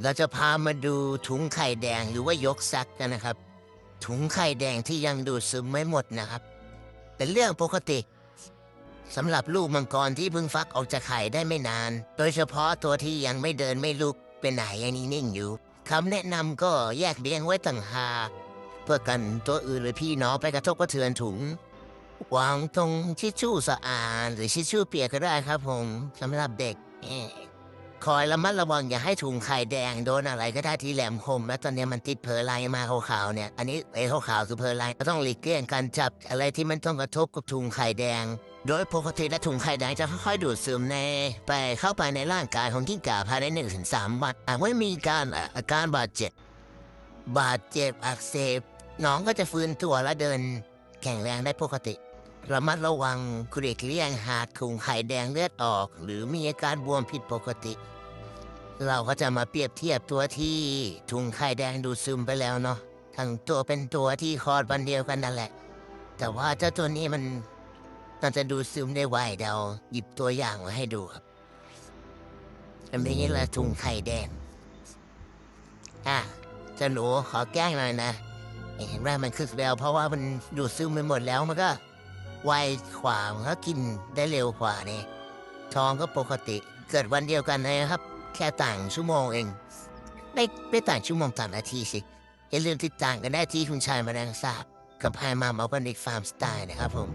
เราจะพามาดูถุงไข่แดงหรือว่ายกซักกันนะครับ ถุงไข่แดงที่ยังดูดซึมไม่หมดนะครับ เป็นเรื่องปกติสำหรับลูกมังกรที่เพิ่งฟักออกจากไข่ได้ไม่นาน โดยเฉพาะตัวที่ยังไม่เดินไม่ลุกเป็นไหนยังนิ่งอยู่คำแนะนำก็แยกเลี้ยงไว้ต่างหากเพื่อกันตัวอื่นหรือพี่น้องไปกระทบกระเทือนถุงวางตรงชิชชู่สะอาดหรือชิชชู่เปียกก็ได้ครับผมสำหรับเด็ก คอยระมัดระวังอย่าให้ถุงไข่แดงโดนอะไรก็ได้ที่แหลมคม แล้วตอนนี้มันติดเพลไลมาขาวๆเนี่ย อันนี้ไอ้ขาวๆคือเพลไลก็ต้องหลีกเลี่ยงการจับอะไรที่มันต้องกระทบกับถุงไข่แดง โดยปกติและถุงไข่แดงจะค่อยๆดูดซึมใน ไปเข้าไปในร่างกายของกิ้งก่าภายในหนึ่งถึงสามวันหากไม่มีการอะอาการบาดเจ็บบาดเจ็บอักเสบน้องก็จะฟื้นตัวและเดิน แข็งแรงได้ปกติระมัดระวังคุเรกเลี่ยงหากถุงไข่แดงเลือดออก หรือมีอาการบวมผิดปกติ เราก็จะมาเปรียบเทียบตัวที่ถุงไข่แดงดูดซึมไปแล้วเนาะทั้งตัวเป็นตัวที่คลอดวันเดียวกันนั่นแหละ แต่ว่าเจ้าตัวนี้มันน่าจะดูดซึมได้ไวเดาหยิบตัวอย่างมาให้ดูครับอันนี้แหละถุงไข่แดงอะเจะหนูขอแกล้งหน่อยนะเห็นว่ามันคึกแล้ว เพราะว่ามันดูดซึมไปหมดแล้วมันก็ไวกว่ามันก็กินได้เร็วกว่านี่ท้องก็ปกติเกิดวันเดียวกันนะครับ แค่ต่างชั่วโมงเอง ไม่ไม่ต่างชั่วโมงต่างนาทีสิอย่าลืมติดตางกันได้ที่คุณชายมาแรงทราบกับพายมามาบันิกฟาร์มสไตล์นะครับผม